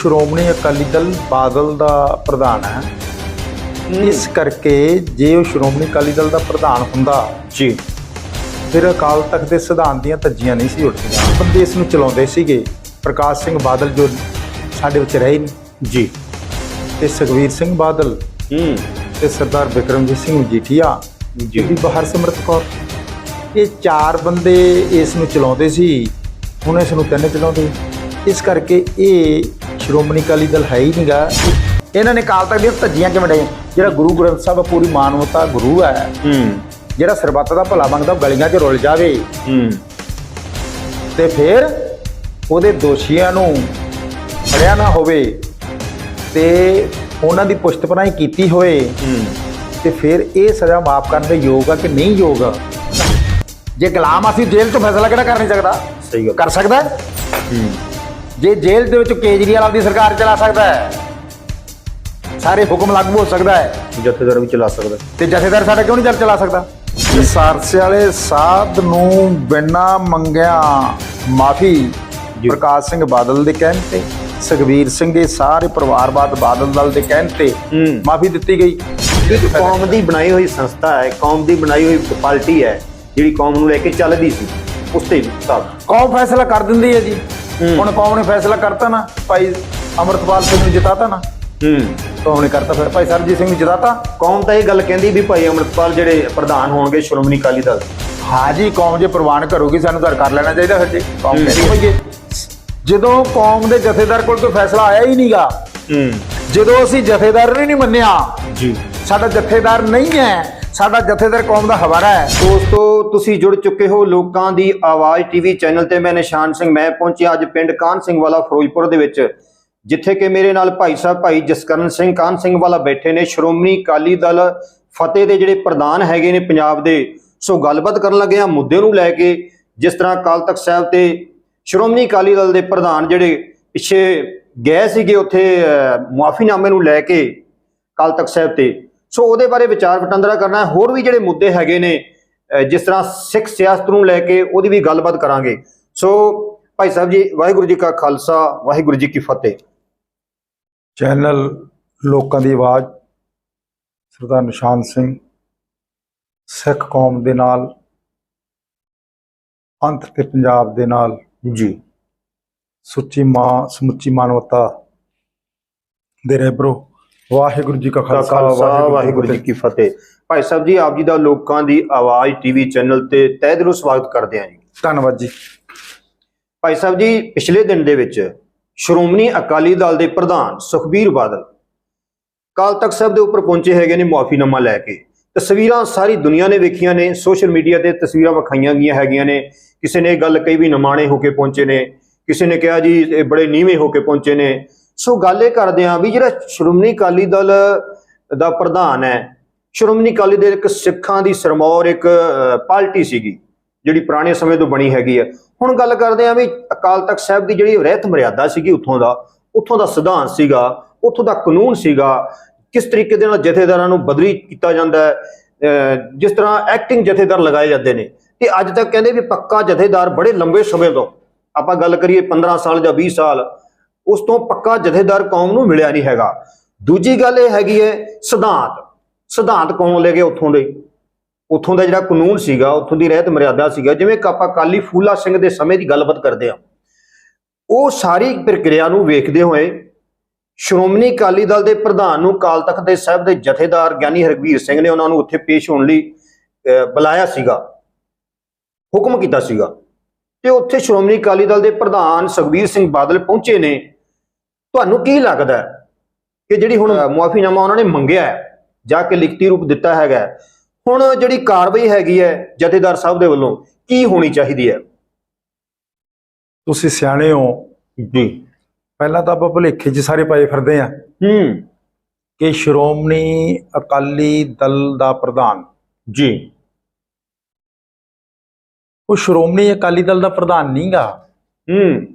ਸ਼੍ਰੋਮਣੀ ਅਕਾਲੀ ਦਲ ਬਾਦਲ ਦਾ ਪ੍ਰਧਾਨ ਹੈ। ਇਸ ਕਰਕੇ ਜੇ ਉਹ ਸ਼੍ਰੋਮਣੀ ਅਕਾਲੀ ਦਲ ਦਾ ਪ੍ਰਧਾਨ ਹੁੰਦਾ ਜੀ। ਫਿਰ ਅਕਾਲ ਤਖਤ ਦੇ ਸਿਧਾਂਤ ਦੀਆਂ ਧੱਜੀਆਂ ਨਹੀਂ ਸੀ ਉੱਠਦੀਆਂ। ਬੰਦੇ ਇਸ ਨੂੰ ਚਲਾਉਂਦੇ ਸੀਗੇ। ਪ੍ਰਕਾਸ਼ ਸਿੰਘ ਬਾਦਲ ਜੋ ਸਾਡੇ ਵਿੱਚ ਰਹੇ ਨਹੀਂ। ਜੀ। ਤੇ ਸੁਖਵੀਰ ਸਿੰਘ ਬਾਦਲ ਹੂੰ। ਤੇ ਸਰਦਾਰ ਬਿਕਰਮਜੀਤ ਸਿੰਘ ਮਜੀਠੀਆ ਜੀ। ਜੀ ਬਾਹਰ ਸਿਮਰਤ ਕੌਰ। ਇਹ ਚਾਰ ਬੰਦੇ ਇਸ ਨੂੰ ਚਲਾਉਂਦੇ ਸੀ। ਹੁਣ ਇਸ ਨੂੰ ਤਿੰਨ ਚਲਾਉਂਦੇ। ਇਸ ਕਰਕੇ ਇਹ ਸ਼੍ਰੋਮਣੀ ਅਕਾਲੀ ਦਲ ਹੈ ਹੀ ਨਹੀਂਗਾ ਇਹਨਾਂ ਨੇ ਕਾਲ ਤੱਕ ਦੀਆਂ ਧੱਜੀਆਂ ਕਿਵੇਂ ਡਾਈਆਂ? ਜਿਹੜਾ ਗੁਰੂ ਗ੍ਰੰਥ ਸਾਹਿਬ ਪੂਰੀ ਮਾਨਵਤਾ ਗੁਰੂ ਹੈ ਹੂੰ। ਜਿਹੜਾ ਸਰਬੱਤ ਦਾ ਭਲਾ ਮੰਗਦਾ ਗਲੀਆਂ 'ਚ ਰੁਲ ਜਾਵੇ। ਹੂੰ। ਤੇ ਫਿਰ ਉਹਦੇ ਦੋਸ਼ੀਆਂ ਨੂੰ ਫੜਿਆ ਨਾ ਹੋਵੇ ਤੇ ਉਹਨਾਂ ਦੀ ਪੁਸ਼ਤ ਪਨਾਹੀ ਕੀਤੀ ਹੋਏ ਹੂੰ। ਤੇ ਫਿਰ ਇਹ ਸਜ਼ਾ ਮਾਫ ਕਰਨ ਦੇ ਯੋਗ ਆ ਕਿ ਨਹੀਂ ਯੋਗ ਆ? ਜੇ ਗੁਲਾਮ ਅਸੀਂ ਜੇਲ੍ਹ ਤੋਂ ਫੈਸਲਾ ਕਿਹੜਾ ਕਰ ਨਹੀਂ ਸਕਦਾ? ਸਹੀ ਕਰ ਸਕਦਾ? ਹੈ? ਜੇ ਜੇਲ੍ਹ ਦੇ ਵਿੱਚ ਕੇਜਰੀਵਾਲ ਆਪਦੀ ਸਰਕਾਰ ਚਲਾ ਸਕਦਾ ਹੈ ਸਾਰੇ ਹੁਕਮ ਲਾਗੂ ਹੋ ਸਕਦਾ ਹੈ। ਜਥੇਦਾਰ ਵੀ ਚਲਾ ਸਕਦਾ। ਤੇ ਜਥੇਦਾਰ ਸਾਡਾ ਕਿਉਂ ਨਹੀਂ ਚੱਲ ਚਲਾ ਸਕਦਾ? ਸਾਰਸੇ ਵਾਲੇ ਸਾਧ ਨੂੰ ਬਿਨਾਂ ਮੰਗਿਆ ਮਾਫੀ। ਪ੍ਰਕਾਸ਼ ਸਿੰਘ ਬਾਦਲ ਦੇ ਕਹਿਣ ਤੇ ਸੁਖਵੀਰ ਸਿੰਘ ਦੇ ਸਾਰੇ ਪਰਿਵਾਰਵਾਦ ਬਾਦਲ ਦਲ ਦੇ ਕਹਿਣ ਤੇ ਮਾਫੀ ਦਿੱਤੀ ਗਈ। ਇੱਕ ਕੌਮ ਦੀ ਬਣਾਈ ਹੋਈ ਸੰਸਥਾ ਹੈ ਕੌਮ ਦੀ ਬਣਾਈ ਹੋਈ ਪਾਰਟੀ ਹੈ ਜਿਹੜੀ ਕੌਮ ਨੂੰ ਲੈ ਕੇ ਚੱਲਦੀ ਸੀ ਉਸ ਤੇ ਸਾਹਿਬ ਕੌਮ ਫੈਸਲਾ ਕਰ ਦਿੰਦੀ ਹੈ ਜੀ। ਹੁਣ ਕੌਮ ਨੇ ਫੈਸਲਾ ਕਰਤਾ ਨਾ? ਭਾਈ ਅਮਰਤਪਾਲ ਸਿੰਘ ਨੂੰ ਜਿਤਾਤਾ ਨਾ? ਹੂੰ। ਕੌਮ ਨੇ ਕਰਤਾ ਫਿਰ? ਭਾਈ ਸਰਜੀਤ ਸਿੰਘ ਨੂੰ ਜਿਤਾਤਾ? ਕੌਮ ਤਾਂ ਇਹ ਗੱਲ ਕਹਿੰਦੀ ਵੀ ਭਾਈ ਅੰਮ੍ਰਿਤਪਾਲ ਜਿਹੜੇ ਪ੍ਰਧਾਨ ਹੋਣਗੇ ਸ਼੍ਰੋਮਣੀ ਅਕਾਲੀ ਦਲ ਹਾਂ ਜੀ ਕੌਮ ਜੇ ਪ੍ਰਵਾਨ ਕਰੂਗੀ ਸਾਨੂੰ ਤਾਂ ਕਰ ਲੈਣਾ ਚਾਹੀਦਾ ਫਿਰ ਜੀ ਕੌਮ। ਕਹਿੰਦੀ ਹੋਈਏ ਜਦੋਂ ਕੌਮ ਦੇ ਜਥੇਦਾਰ ਕੋਲ ਕੋਈ ਫੈਸਲਾ ਆਇਆ ਹੀ ਨਹੀਂਗਾ ਹੂੰ। ਜਦੋਂ ਅਸੀਂ ਜਥੇਦਾਰ ਨੂੰ ਨਹੀਂ ਮੰਨਿਆ ਜੀ। ਸਾਡਾ ਜਥੇਦਾਰ ਨਹੀਂ ਹੈ ਸਾਡਾ ਜਥੇਦਾਰ ਕੌਮ ਦਾ ਹਵਾਰਾ ਹੈ। ਦੋਸਤੋ, ਤੁਸੀਂ ਜੁੜ ਚੁੱਕੇ ਹੋ ਲੋਕਾਂ ਦੀ ਆਵਾਜ਼ ਟੀਵੀ ਚੈਨਲ ਤੇ। ਮੈਂ ਨਿਸ਼ਾਨ ਸਿੰਘ, ਮੈਂ ਪਹੁੰਚਿਆ ਅੱਜ ਪਿੰਡ ਕਾਨ ਸਿੰਘ ਵਾਲਾ ਫਿਰੋਜ਼ਪੁਰ ਦੇ ਵਿੱਚ, ਜਿੱਥੇ ਕਿ ਮੇਰੇ ਨਾਲ ਭਾਈ ਸਾਹਿਬ, ਭਾਈ ਜਸਕਰਨ ਸਿੰਘ ਕਾਨ ਸਿੰਘ ਵਾਲਾ ਬੈਠੇ ਨੇ। ਸ਼੍ਰੋਮਣੀ ਅਕਾਲੀ ਦਲ ਫਤਿਹ ਦੇ ਜਿਹੜੇ ਪ੍ਰਧਾਨ ਹੈਗੇ ਨੇ ਪੰਜਾਬ ਦੇ, ਸੋ ਗੱਲਬਾਤ ਕਰਨ ਲੱਗੇ ਆ ਮੁੱਦੇ ਨੂੰ ਲੈ ਕੇ। ਜਿਸ ਤਰ੍ਹਾਂ ਅਕਾਲ ਤਖਤ ਸਾਹਿਬ ਤੇ ਸ਼੍ਰੋਮਣੀ ਅਕਾਲੀ ਦਲ ਦੇ ਪ੍ਰਧਾਨ ਜਿਹੜੇ ਪਿੱਛੇ ਗਏ ਸੀਗੇ ਉੱਥੇ ਮੁਆਫੀਨਾਮੇ ਨੂੰ ਲੈ ਕੇ ਅਕਾਲ ਤਖਤ ਸਾਹਿਬ ਤੇ। ਸੋ ਉਹਦੇ ਬਾਰੇ ਵਿਚਾਰ ਵਟਾਂਦਰਾ ਕਰਨਾ ਹੈ। ਹੋਰ ਵੀ ਜਿਹੜੇ ਮੁੱਦੇ ਹੈਗੇ ਨੇ ਜਿਸ ਤਰ੍ਹਾਂ ਸਿੱਖ ਸਿਆਸਤ ਨੂੰ ਲੈ ਕੇ ਉਹਦੀ ਵੀ ਗੱਲਬਾਤ ਕਰਾਂਗੇ। ਸੋ ਭਾਈ ਸਾਹਿਬ ਜੀ ਵਾਹਿਗੁਰੂ ਜੀ ਕਾ ਖਾਲਸਾ ਵਾਹਿਗੁਰੂ ਜੀ ਕੀ ਫਤਿਹ। ਚੈਨਲ ਲੋਕਾਂ ਦੀ ਆਵਾਜ਼ ਸਰਦਾਰ ਨਿਸ਼ਾਨ ਸਿੰਘ ਸਿੱਖ ਕੌਮ ਦੇ ਨਾਲ ਅੰਤ ਤੇ ਪੰਜਾਬ ਦੇ ਨਾਲ। ਜੀ। ਸੁੱਚੀ ਮਾਂ ਸਮੁੱਚੀ ਮਾਨਵਤਾ ਦੇ ਰਹਿਬਰੋ ਵਾਹਿਗੁਰੂ ਜੀ ਕਾ ਖਾਲਸਾ ਵਾਹਿਗੁਰੂ ਜੀ ਕੀ ਫਤਿਹ। ਭਾਈ ਸਾਹਿਬ ਜੀ ਆਪ ਜੀ ਦਾ ਲੋਕਾਂ ਦੀ ਆਵਾਜ਼ ਟੀਵੀ ਚੈਨਲ ਤੇ ਤਹਿ ਦਿਲੋਂ ਸਵਾਗਤ ਕਰਦੇ ਹਾਂ ਜੀ। ਧੰਨਵਾਦ ਜੀ। ਭਾਈ ਸਾਹਿਬ ਜੀ ਪਿਛਲੇ ਦਿਨ ਦੇ ਵਿੱਚ ਸ਼੍ਰੋਮਣੀ ਅਕਾਲੀ ਦਲ ਦੇ ਪ੍ਰਧਾਨ ਸੁਖਬੀਰ ਬਾਦਲ ਕਾਲ ਤਖਤ ਸਾਹਿਬ ਦੇ ਉੱਪਰ ਪਹੁੰਚੇ ਹੈਗੇ ਨੇ ਮੁਆਫੀਨਾਮਾ ਲੈ ਕੇ। ਤਸਵੀਰਾਂ ਸਾਰੀ ਦੁਨੀਆ ਨੇ ਵੇਖੀਆਂ ਨੇ ਸੋਸ਼ਲ ਮੀਡੀਆ ਤੇ ਤਸਵੀਰਾਂ ਵਿਖਾਈਆਂ ਗਈਆਂ ਹੈਗੀਆਂ ਨੇ। ਕਿਸੇ ਨੇ ਇਹ ਗੱਲ ਕਹੀ ਵੀ ਨਮਾਣੇ ਹੋ ਕੇ ਪਹੁੰਚੇ ਨੇ ਕਿਸੇ ਨੇ ਕਿਹਾ ਜੀ ਇਹ ਬੜੇ ਨੀਵੇਂ ਹੋ ਕੇ ਪਹੁੰਚੇ ਨੇ। ਸੋ ਗੱਲ ਇਹ ਕਰਦੇ ਹਾਂ ਵੀ ਜਿਹੜਾ ਸ਼੍ਰੋਮਣੀ ਅਕਾਲੀ ਦਲ ਦਾ ਪ੍ਰਧਾਨ ਹੈ, ਸ਼੍ਰੋਮਣੀ ਅਕਾਲੀ ਦਲ ਇੱਕ ਸਿੱਖਾਂ ਦੀ ਸਰਮੌਰ ਇੱਕ ਪਾਰਟੀ ਸੀਗੀ, ਜਿਹੜੀ ਪੁਰਾਣੇ ਸਮੇਂ ਤੋਂ ਬਣੀ ਹੈਗੀ ਹੈ। ਹੁਣ ਗੱਲ ਕਰਦੇ ਹਾਂ ਵੀ ਅਕਾਲ ਤਖਤ ਸਾਹਿਬ ਦੀ ਜਿਹੜੀ ਰਹਿਤ ਮਰਿਆਦਾ ਸੀਗੀ ਉੱਥੋਂ ਦਾ ਉੱਥੋਂ ਦਾ ਸਿਧਾਂਤ ਸੀਗਾ, ਉੱਥੋਂ ਦਾ ਕਾਨੂੰਨ ਸੀਗਾ, ਕਿਸ ਤਰੀਕੇ ਦੇ ਨਾਲ ਜਥੇਦਾਰਾਂ ਨੂੰ ਬਦਲੀ ਕੀਤਾ ਜਾਂਦਾ ਹੈ ਜਿਸ ਤਰ੍ਹਾਂ ਐਕਟਿੰਗ ਜਥੇਦਾਰ ਲਗਾਏ ਜਾਂਦੇ ਨੇ, ਤੇ ਅੱਜ ਤੱਕ ਕਹਿੰਦੇ ਵੀ ਪੱਕਾ ਜਥੇਦਾਰ ਬੜੇ ਲੰਬੇ ਸਮੇਂ ਤੋਂ, ਆਪਾਂ ਗੱਲ ਕਰੀਏ 15 ਸਾਲ ਜਾਂ 20 ਸਾਲ ਉਸ ਤੋਂ ਪੱਕਾ ਜਥੇਦਾਰ ਕੌਮ ਨੂੰ ਮਿਲਿਆ ਨਹੀਂ ਹੈਗਾ। ਦੂਜੀ ਗੱਲ ਇਹ ਹੈਗੀ ਹੈ ਸਿਧਾਂਤ। ਸਿਧਾਂਤ ਕੌਣ ਲੈ ਕੇ ਉੱਥੋਂ ਦੇ? ਉੱਥੋਂ ਦਾ ਜਿਹੜਾ ਕਾਨੂੰਨ ਸੀਗਾ ਉੱਥੋਂ ਦੀ ਰਹਿਤ ਮਰਿਆਦਾ ਸੀਗਾ ਜਿਵੇਂ ਕਿ ਆਪਾਂ ਕਾਲੀ ਫੂਲਾ ਸਿੰਘ ਦੇ ਸਮੇਂ ਦੀ ਗੱਲਬਾਤ ਕਰਦੇ ਆ ਉਹ ਸਾਰੀ ਪ੍ਰਕਿਰਿਆ ਨੂੰ ਵੇਖਦੇ ਹੋਏ ਸ਼੍ਰੋਮਣੀ ਅਕਾਲੀ ਦਲ ਦੇ ਪ੍ਰਧਾਨ ਨੂੰ ਕਾਲ ਤਖਤ ਦੇ ਸਾਹਿਬ ਦੇ ਜਥੇਦਾਰ ਗਿਆਨੀ ਹਰਵੀਰ ਸਿੰਘ ਨੇ ਉਹਨਾਂ ਨੂੰ ਉੱਥੇ ਪੇਸ਼ ਹੋਣ ਲਈ ਅਹ, ਬੁਲਾਇਆ ਸੀਗਾ। ਹੁਕਮ ਕੀਤਾ ਸੀਗਾ। ਤੇ ਉੱਥੇ ਸ਼੍ਰੋਮਣੀ ਅਕਾਲੀ ਦਲ ਦੇ ਪ੍ਰਧਾਨ ਸੁਖਬੀਰ ਸਿੰਘ ਬਾਦਲ ਪਹੁੰਚੇ ਨੇ। ਤੁਹਾਨੂੰ ਕੀ ਲੱਗਦਾ ਹੈ ਕਿ ਜਿਹੜੀ ਹੁਣ ਮੁਆਫੀਨਾਮਾ ਉਹਨਾਂ ਨੇ ਮੰਗਿਆ ਹੈ ਜਾ ਕੇ ਲਿਖਤੀ ਰੂਪ ਦਿੱਤਾ ਹੈਗਾ ਹੈ, ਹੁਣ ਜਿਹੜੀ ਕਾਰਵਾਈ ਹੈਗੀ ਹੈ ਜਥੇਦਾਰ ਸਾਹਿਬ ਦੇ ਵੱਲੋਂ ਕੀ ਹੋਣੀ ਚਾਹੀਦੀ ਹੈ? ਤੁਸੀਂ ਸਿਆਣੇ ਹੋ। ਜੀ। ਪਹਿਲਾਂ ਤਾਂ ਆਪਾਂ ਭੁਲੇਖੇ 'ਚ ਸਾਰੇ ਪਾਏ ਫਿਰਦੇ ਆ ਹੂੰ। ਕਿ ਸ਼੍ਰੋਮਣੀ ਅਕਾਲੀ ਦਲ ਦਾ ਪ੍ਰਧਾਨ। ਜੀ। ਉਹ ਸ਼੍ਰੋਮਣੀ ਅਕਾਲੀ ਦਲ ਦਾ ਪ੍ਰਧਾਨ ਨਹੀਂਗਾ ਹੂੰ।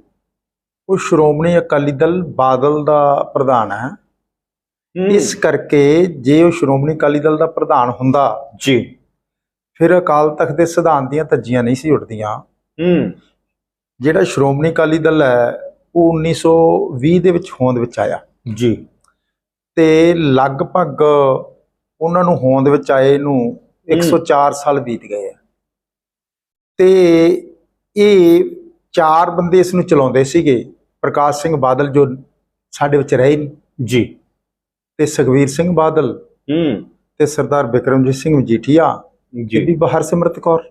ਉਹ ਸ਼੍ਰੋਮਣੀ ਅਕਾਲੀ ਦਲ ਬਾਦਲ ਦਾ ਪ੍ਰਧਾਨ ਹੈ। ਇਸ ਕਰਕੇ ਜੇ ਉਹ ਸ਼੍ਰੋਮਣੀ ਅਕਾਲੀ ਦਲ ਦਾ ਪ੍ਰਧਾਨ ਹੁੰਦਾ ਜੀ। ਫਿਰ ਅਕਾਲ ਤਖਤ ਦੇ ਸਿਧਾਂਤ ਦੀਆਂ ਧੱਜੀਆਂ ਨਹੀਂ ਸੀ ਉੱਠਦੀਆਂ ਹੂੰ। ਜਿਹੜਾ ਸ਼੍ਰੋਮਣੀ ਅਕਾਲੀ ਦਲ ਹੈ ਉਹ 1920 ਦੇ ਵਿੱਚ ਹੋਂਦ ਵਿੱਚ ਆਇਆ। ਜੀ। ਤੇ ਲਗਭਗ ਉਹਨਾਂ ਨੂੰ ਹੋਂਦ ਵਿੱਚ ਆਏ ਨੂੰ 104 ਸਾਲ ਬੀਤ ਗਏ ਆ ਤੇ ਇਹ ਚਾਰ ਬੰਦੇ ਇਸ ਨੂੰ ਚਲਾਉਂਦੇ ਸੀਗੇ। ਪ੍ਰਕਾਸ਼ ਸਿੰਘ ਬਾਦਲ ਜੋ ਸਾਡੇ ਵਿੱਚ ਰਹੇ ਨਹੀਂ ਜੀ। ਤੇ ਸੁਖਵੀਰ ਸਿੰਘ ਬਾਦਲ ਹੂੰ। ਤੇ ਸਰਦਾਰ ਬਿਕਰਮਜੀਤ ਸਿੰਘ ਮਜੀਠੀਆ ਜੀ। ਬੀਬੀ ਹਰਸਿਮਰਤ ਕੌਰ।